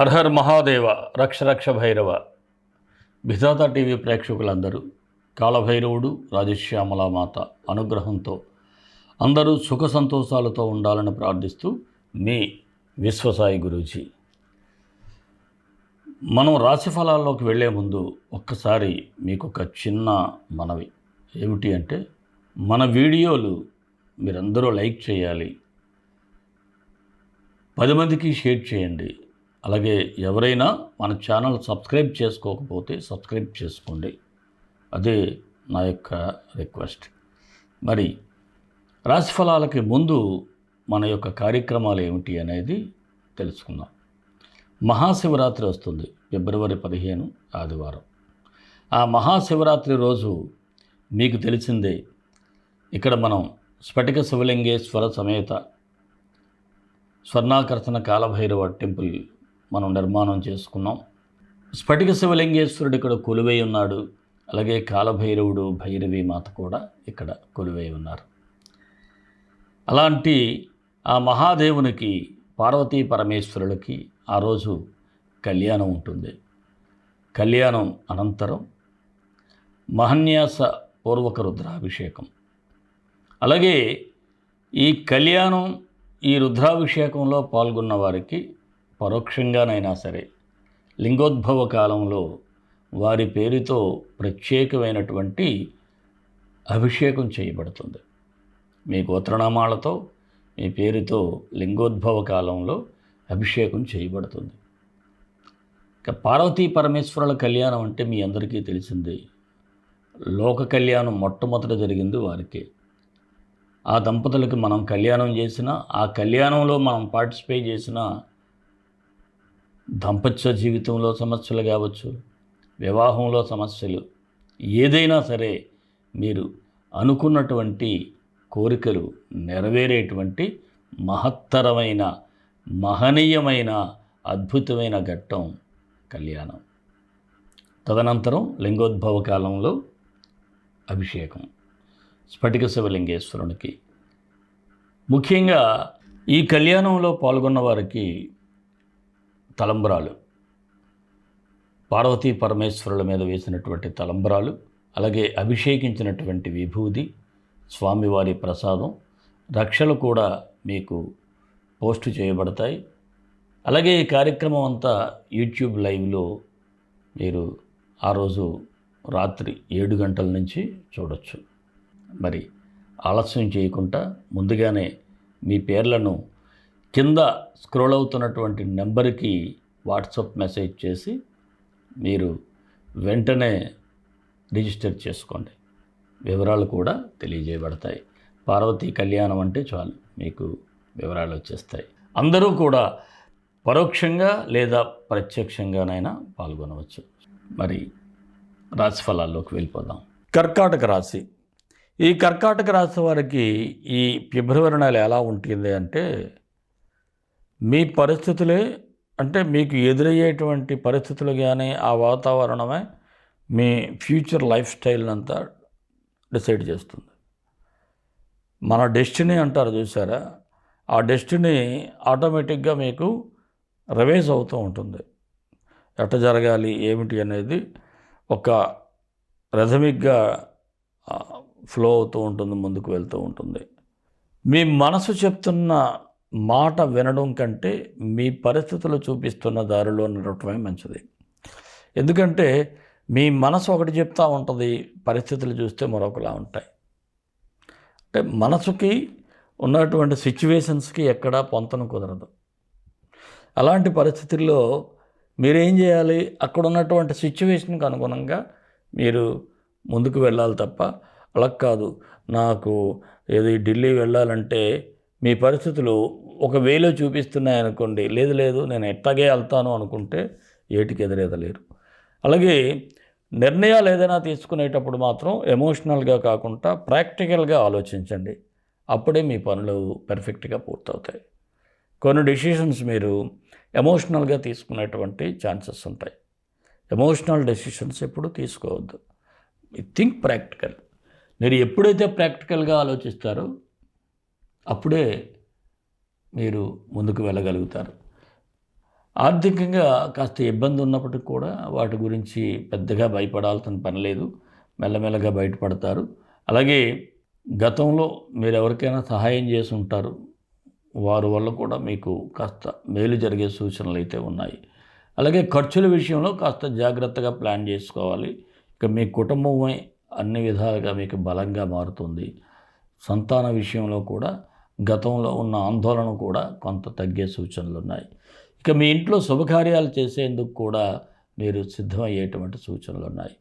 హర్హర్ మహాదేవ రక్ష రక్ష భైరవ. విధాత టీవీ ప్రేక్షకులందరూ కాలభైరవుడు రాజశ్యామల మాత అనుగ్రహంతో అందరూ సుఖ సంతోషాలతో ఉండాలని ప్రార్థిస్తూ మీ విశ్వసాయి గురూజీ. మనం రాశి ఫలాల్లోకి వెళ్ళే ముందు ఒక్కసారి మీకు ఒక చిన్న మనవి. ఏమిటి అంటే మన వీడియోలు మీరందరూ లైక్ చేయాలి. పది మందికి షేర్ చేయండి. అలాగే ఎవరైనా మన ఛానల్ సబ్స్క్రైబ్ చేసుకోకపోతే సబ్స్క్రైబ్ చేసుకోండి. అదే నా యొక్క రిక్వెస్ట్. మరి రాశిఫలాలకి ముందు మన యొక్క కార్యక్రమాలు ఏమిటి అనేది తెలుసుకుందాం. మహాశివరాత్రి వస్తుంది ఫిబ్రవరి పదిహేను ఆదివారం. ఆ మహాశివరాత్రి రోజు మీకు తెలిసిందే ఇక్కడ మనం స్ఫటిక శివలింగేశ్వర సమేత స్వర్ణాకర్షణ కాలభైరవ టెంపుల్ మనం నిర్మాణం చేసుకున్నాం. స్ఫటిక శివలింగేశ్వరుడు ఇక్కడ కొలువై ఉన్నాడు. అలాగే కాలభైరవుడు భైరవి మాత కూడా ఇక్కడ కొలువై ఉన్నారు. అలాంటి ఆ మహాదేవునికి పార్వతీ పరమేశ్వరులకి ఆ రోజు కళ్యాణం ఉంటుంది. కళ్యాణం అనంతరం మహన్యాస పూర్వక రుద్రాభిషేకం. అలాగే ఈ కళ్యాణం ఈ రుద్రాభిషేకంలో పాల్గొన్న వారికి పరోక్షంగానైనా సరే లింగోద్భవ కాలంలో వారి పేరుతో ప్రత్యేకమైనటువంటి అభిషేకం చేయబడుతుంది. మీ గోత్రనామాలతో మీ పేరుతో లింగోద్భవ కాలంలో అభిషేకం చేయబడుతుంది. ఇక పార్వతీ పరమేశ్వరుల కళ్యాణం అంటే మీ అందరికీ తెలిసిందే. లోక కళ్యాణం మొట్టమొదట జరిగింది వారికే. ఆ దంపతులకు మనం కళ్యాణం చేసిన ఆ కళ్యాణంలో మనం పార్టిసిపేట్ చేసిన దాంపత్య జీవితంలో సమస్యలు కావచ్చు వివాహంలో సమస్యలు ఏదైనా సరే మీరు అనుకున్నటువంటి కోరికలు నెరవేరేటువంటి మహత్తరమైన మహనీయమైన అద్భుతమైన ఘట్టం కళ్యాణం. తదనంతరం లింగోద్భవ కాలంలో అభిషేకం. స్ఫటిక శివలింగేశ్వరునికి. ముఖ్యంగా ఈ కళ్యాణంలో పాల్గొన్న వారికి తలంబరాలు. పార్వతీ పరమేశ్వరుల మీద వేసినటువంటి తలంబరాలు అలాగే అభిషేకించినటువంటి విభూది స్వామివారి ప్రసాదం రక్షలు కూడా మీకు పోస్ట్ చేయబడతాయి. అలాగే ఈ కార్యక్రమం అంతా యూట్యూబ్ లైవ్లో మీరు ఆ రోజు రాత్రి ఏడు గంటల నుంచి చూడొచ్చు. మరి ఆలస్యం చేయకుండా ముందుగానే మీ పేర్లను కింద స్క్రోల్ అవుతున్నటువంటి నెంబర్కి వాట్సాప్ మెసేజ్ చేసి మీరు వెంటనే రిజిస్టర్ చేసుకోండి. వివరాలు కూడా తెలియజేయబడతాయి. పార్వతీ కళ్యాణం అంటే చాలు మీకు వివరాలు వచ్చేస్తాయి. అందరూ కూడా పరోక్షంగా లేదా ప్రత్యక్షంగానైనా పాల్గొనవచ్చు. మరి రాశి ఫలాల్లోకి వెళ్ళిపోదాం. కర్కాటక రాశి. ఈ కర్కాటక రాశి వారికి ఈ ఫిబ్రవరి నెల ఎలా ఉంటుంది అంటే మీ పరిస్థితులే అంటే మీకు ఎదురయ్యేటువంటి పరిస్థితులు కానీ ఆ వాతావరణమే మీ ఫ్యూచర్ లైఫ్ స్టైల్ అంతా డిసైడ్ చేస్తుంది. మన డెస్టినీ అంటారు చూసారా? ఆ డెస్టినీ ఆటోమేటిక్గా మీకు రివైజ్ అవుతూ ఉంటుంది. ఎట్ట జరగాలి ఏమిటి అనేది ఒక రథమిక్గా ఫ్లో అవుతూ ఉంటుంది ముందుకు వెళ్తూ ఉంటుంది. మీ మనసు చెప్తున్న మాట వినడం కంటే మీ పరిస్థితులు చూపిస్తున్న దారిలో నడవటమే మంచిది. ఎందుకంటే మీ మనసు ఒకటి చెప్తూ ఉంటుంది పరిస్థితులు చూస్తే మరొకలా ఉంటాయి. అంటే మనసుకి ఉన్నటువంటి సిచ్యువేషన్స్కి ఎక్కడా పొంతన కుదరదు. అలాంటి పరిస్థితుల్లో మీరేం చేయాలి? అక్కడ ఉన్నటువంటి సిచ్యువేషన్కి అనుగుణంగా మీరు ముందుకు వెళ్ళాలి తప్ప అలా కాదు. నాకు ఏది ఢిల్లీ వెళ్ళాలంటే మీ పరిస్థితులు ఒక వేలో చూపిస్తున్నాయనుకోండి లేదు లేదు నేను ఎట్లాగే వెళ్తాను అనుకుంటే ఏటికి ఎదురెదలేరు. అలాగే నిర్ణయాలు ఏదైనా తీసుకునేటప్పుడు మాత్రం ఎమోషనల్గా కాకుండా ప్రాక్టికల్గా ఆలోచించండి. అప్పుడే మీ పనులు పెర్ఫెక్ట్గా పూర్తవుతాయి. కొన్ని డెసిషన్స్ మీరు ఎమోషనల్గా తీసుకునేటువంటి ఛాన్సెస్ ఉంటాయి. ఎమోషనల్ డెసిషన్స్ ఎప్పుడు తీసుకోవద్దు. Think practical. మీరు ఎప్పుడైతే ప్రాక్టికల్గా ఆలోచిస్తారో అప్పుడే మీరు ముందుకు వెళ్ళగలుగుతారు. ఆర్థికంగా కాస్త ఇబ్బంది ఉన్నప్పటికీ కూడా వాటి గురించి పెద్దగా భయపడాల్సిన పని లేదు. మెల్లమెల్లగా బయటపడతారు. అలాగే గతంలో మీరు ఎవరికైనా సహాయం చేసి ఉంటారు. వారి వల్ల కూడా మీకు కాస్త మేలు జరిగే సూచనలు అయితే ఉన్నాయి. అలాగే ఖర్చుల విషయంలో కాస్త జాగ్రత్తగా ప్లాన్ చేసుకోవాలి. ఇక మీ కుటుంబమే అన్ని విధాలుగా మీకు బలంగా మారుతుంది. సంతాన విషయంలో కూడా గతంలో ఉన్న ఆందోళన కూడా కొంత తగ్గే సూచనలు ఉన్నాయి. ఇక మీ ఇంట్లో శుభకార్యాలు చేసేందుకు కూడా మీరు సిద్ధమయ్యేటువంటి సూచనలు ఉన్నాయి.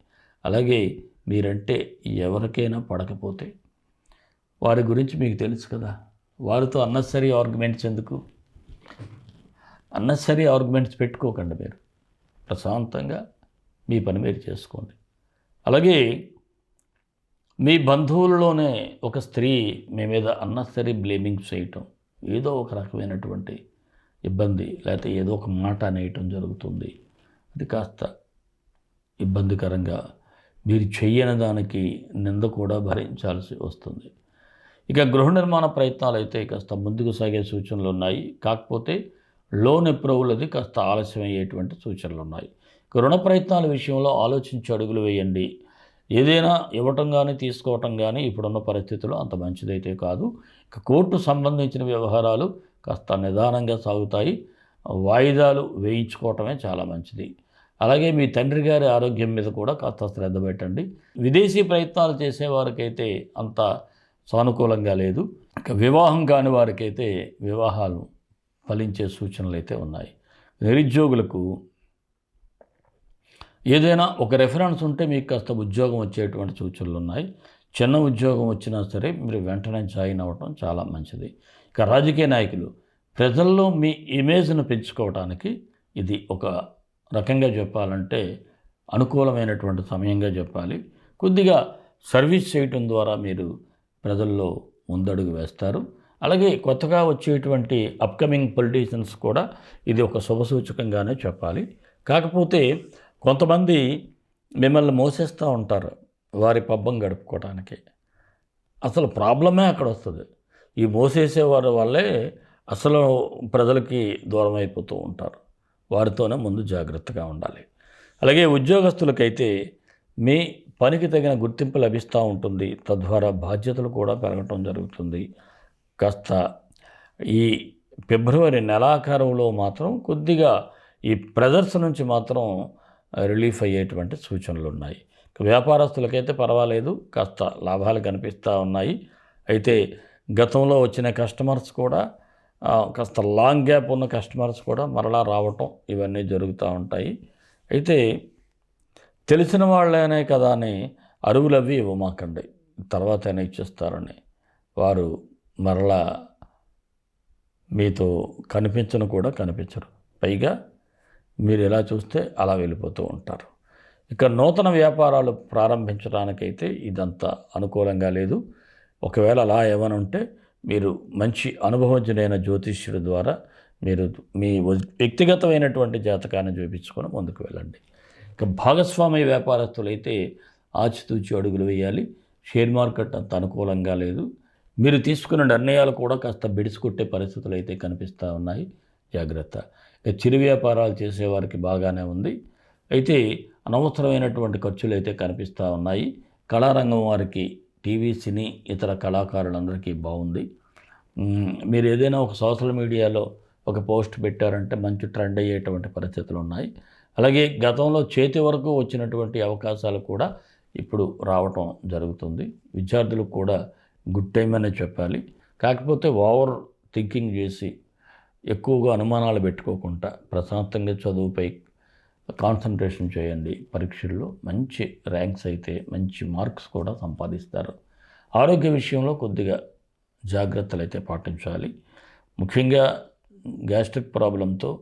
అలాగే మీరంటే ఎవరికైనా పడకపోతే వారి గురించి మీకు తెలుసు కదా. వారితో అన్నెసరీ ఆర్గ్యుమెంట్స్ ఎందుకు? అన్నెసరీ ఆర్గ్యుమెంట్స్ పెట్టుకోకండి మీరు. ప్రశాంతంగా మీ పని మీరు చేసుకోండి. అలాగే మీ బంధువులలోనే ఒక స్త్రీ మీ మీద అన్నెసరీ బ్లేమింగ్ చేయటం ఏదో ఒక రకమైనటువంటి ఇబ్బంది లేకపోతే ఏదో ఒక మాట అనేయటం జరుగుతుంది. అది కాస్త ఇబ్బందికరంగా మీరు చెయ్యని దానికి నింద కూడా భరించాల్సి వస్తుంది. ఇక గృహ నిర్మాణ ప్రయత్నాలు అయితే కాస్త ముందుకు సాగే సూచనలు ఉన్నాయి. కాకపోతే లోన్ అప్రూవల్ అది కాస్త ఆలస్యం అయ్యేటువంటి సూచనలు ఉన్నాయి. ఇక రుణ ప్రయత్నాల విషయంలో ఆలోచించి అడుగులు వేయండి. ఏదైనా ఇవ్వటం కానీ తీసుకోవటం కానీ ఇప్పుడున్న పరిస్థితుల్లో అంత మంచిదైతే కాదు. ఇక కోర్టు సంబంధించిన వ్యవహారాలు కాస్త నిదానంగా సాగుతాయి. వాయిదాలు వేయించుకోవటమే చాలా మంచిది. అలాగే మీ తండ్రి గారి ఆరోగ్యం మీద కూడా కాస్త శ్రద్ధ పెట్టండి. విదేశీ ప్రయత్నాలు చేసేవారికైతే అంత సానుకూలంగా లేదు. ఇక వివాహం కాని వారికైతే వివాహాలు ఫలించే సూచనలు అయితే ఉన్నాయి. నిరుద్యోగులకు ఏదైనా ఒక రెఫరెన్స్ ఉంటే మీకు కాస్త ఉద్యోగం వచ్చేటువంటి సూచనలు ఉన్నాయి. చిన్న ఉద్యోగం వచ్చినా సరే మీరు వెంటనే జాయిన్ అవ్వటం చాలా మంచిది. ఇక రాజకీయ నాయకులు ప్రజల్లో మీ ఇమేజ్ను పెంచుకోవడానికి ఇది ఒక రకంగా చెప్పాలంటే అనుకూలమైనటువంటి సమయంగా చెప్పాలి. కొద్దిగా సర్వీస్ చేయటం ద్వారా మీరు ప్రజల్లో ముందడుగు వేస్తారు. అలాగే కొత్తగా వచ్చేటువంటి అప్కమింగ్ పొలిటీషియన్స్ కూడా ఇది ఒక శుభసూచకంగానే చెప్పాలి. కాకపోతే కొంతమంది మిమ్మల్ని మోసేస్తూ ఉంటారు వారి పబ్బం గడుపుకోవడానికి అసలు ప్రాబ్లమే అక్కడ వస్తుంది ఈ మోసేసేవారి వల్లే అసలు ప్రజలకి దూరం అయిపోతూ ఉంటారు. వారితోనే ముందు జాగ్రత్తగా ఉండాలి. అలాగే ఉద్యోగస్తులకైతే మీ పనికి తగిన గుర్తింపు లభిస్తూ ఉంటుంది. తద్వారా బాధ్యతలు కూడా పెరగటం జరుగుతుంది. కాస్త ఈ ఫిబ్రవరి నెలాఖరులో మాత్రం కొద్దిగా ఈ ప్రెజర్స్ నుంచి మాత్రం రిలీఫ్ అయ్యేటువంటి సూచనలు ఉన్నాయి వ్యాపారస్తులకైతే పర్వాలేదు కాస్త లాభాలు కనిపిస్తూ ఉన్నాయి. అయితే గతంలో వచ్చిన కస్టమర్స్ కూడా కాస్త లాంగ్ గ్యాప్ ఉన్న కస్టమర్స్ కూడా మరలా రావటం ఇవన్నీ జరుగుతూ ఉంటాయి. అయితే తెలిసిన వాళ్ళనే కదా అని అరువులు అవి ఇవ్వమాకండి. తర్వాత అయినా ఇచ్చేస్తారని. వారు మరలా మీతో కనిపించను కూడా కనిపించరు. పైగా మీరు ఎలా చూస్తే అలా వెళ్ళిపోతూ ఉంటారు. ఇక నూతన వ్యాపారాలు ప్రారంభించడానికైతే ఇదంతా అనుకూలంగా లేదు. ఒకవేళ అలా ఏమైనా ఉంటే మీరు మంచి అనుభవజ్ఞుడైన జ్యోతిష్యుడి ద్వారా మీరు మీ వ్యక్తిగతమైనటువంటి జాతకాన్ని చూపించుకొని ముందుకు వెళ్ళండి. ఇక భాగస్వామ్య వ్యాపారస్తులైతే ఆచితూచి అడుగులు వేయాలి. షేర్ మార్కెట్ అంత అనుకూలంగా లేదు. మీరు తీసుకున్న నిర్ణయాలు కూడా కాస్త బిడిసికొట్టే పరిస్థితులు అయితే కనిపిస్తూ ఉన్నాయి. జాగ్రత్త. ఇక చిరు వ్యాపారాలు చేసేవారికి బాగానే ఉంది. అయితే అనవసరమైనటువంటి ఖర్చులు అయితే కనిపిస్తూ ఉన్నాయి. కళారంగం వారికి టీవీ సినీ ఇతర కళాకారులందరికీ బాగుంది. మీరు ఏదైనా ఒక సోషల్ మీడియాలో ఒక పోస్ట్ పెట్టారంటే మంచి ట్రెండ్ అయ్యేటువంటి పరిస్థితులు ఉన్నాయి. అలాగే గతంలో చేతి వరకు వచ్చినటువంటి అవకాశాలు కూడా ఇప్పుడు రావటం జరుగుతుంది. విద్యార్థులకు కూడా గుడ్ టైం అనే చెప్పాలి. కాకపోతే ఓవర్ థింకింగ్ చేసి ఎక్కువగా అనుమానాలు పెట్టుకోకుండా ప్రశాంతంగా చదువుపై కాన్సన్ట్రేషన్ చేయండి. పరీక్షల్లో మంచి ర్యాంక్స్ అయితే మంచి మార్క్స్ కూడా సంపాదిస్తారు. ఆరోగ్య విషయంలో కొద్దిగా జాగ్రత్తలు అయితే పాటించాలి. ముఖ్యంగా గ్యాస్ట్రిక్ ప్రాబ్లంతో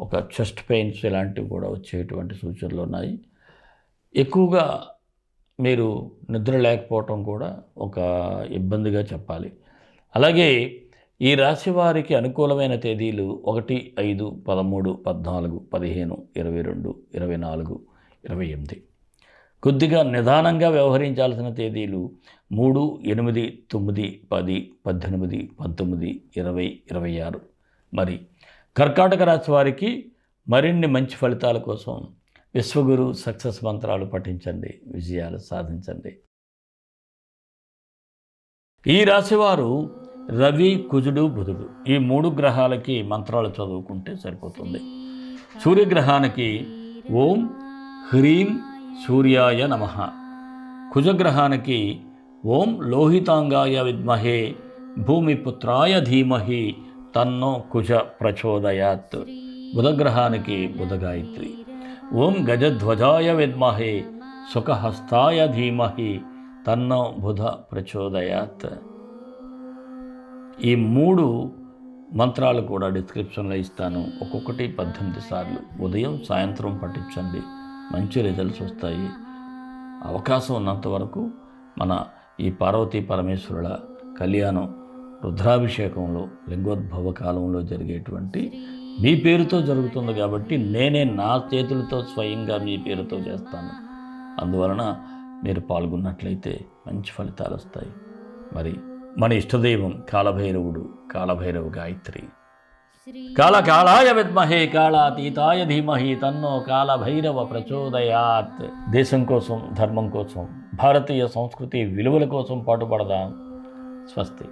ఒక చెస్ట్ పెయిన్స్ ఇలాంటివి కూడా వచ్చేటువంటి సూచనలు ఉన్నాయి. ఎక్కువగా మీరు నిద్ర లేకపోవటం కూడా ఒక ఇబ్బందిగా చెప్పాలి. అలాగే ఈ రాశి వారికి అనుకూలమైన తేదీలు ఒకటి ఐదు పదమూడు పద్నాలుగు పదిహేను ఇరవై రెండు ఇరవై నాలుగు ఇరవై ఎనిమిది. కొద్దిగా నిదానంగా వ్యవహరించాల్సిన తేదీలు మూడు ఎనిమిది తొమ్మిది పది పద్దెనిమిది పంతొమ్మిది ఇరవై ఇరవై ఆరు. మరి కర్కాటక రాశి వారికి మరిన్ని మంచి ఫలితాల కోసం విశ్వగురు సక్సెస్ మంత్రాలు పఠించండి విజయాలు సాధించండి. ఈ రాశివారు రవి కుజుడు బుధుడు ఈ మూడు గ్రహాలకి మంత్రాలు చదువుకుంటే సరిపోతుంది. సూర్యగ్రహానికి ఓం హ్రీం సూర్యాయ నమ. కుజగ్రహానికి ఓం లోహితాంగాయ విద్మహే భూమిపుత్రాయ ధీమహి తన్నో కుజ ప్రచోదయాత్. బుధగ్రహానికి బుధగాయత్రి. ఓం గజధ్వజాయ విద్మహే సుఖహస్తాయ ధీమహి తన్నో బుధ ప్రచోదయాత్. ఈ మూడు మంత్రాలు కూడా డిస్క్రిప్షన్లో ఇస్తాను. ఒక్కొక్కటి పద్దెనిమిది సార్లు. ఉదయం సాయంత్రం పఠించండి. మంచి రిజల్ట్స్ వస్తాయి. అవకాశం ఉన్నంత వరకు మన ఈ పార్వతీ పరమేశ్వరుల కళ్యాణం రుద్రాభిషేకంలో లింగోద్భవ కాలంలో జరిగేటువంటి మీ పేరుతో జరుగుతుంది కాబట్టి నేనే నా చేతులతో స్వయంగా మీ పేరుతో చేస్తాను. అందువలన మీరు పాల్గొన్నట్లయితే మంచి ఫలితాలు వస్తాయి. మరి మన ఇష్టదైవం కాలభైరవుడు కాలభైరవ గాయత్రి. కాలకాళాయ విద్మహే కాళాతీతాయ ధీమహి తన్నో కాలభైరవ ప్రచోదయాత్. దేశం కోసం ధర్మం కోసం భారతీయ సంస్కృతి విలువల కోసం పాటుపడదాం. స్వస్తి.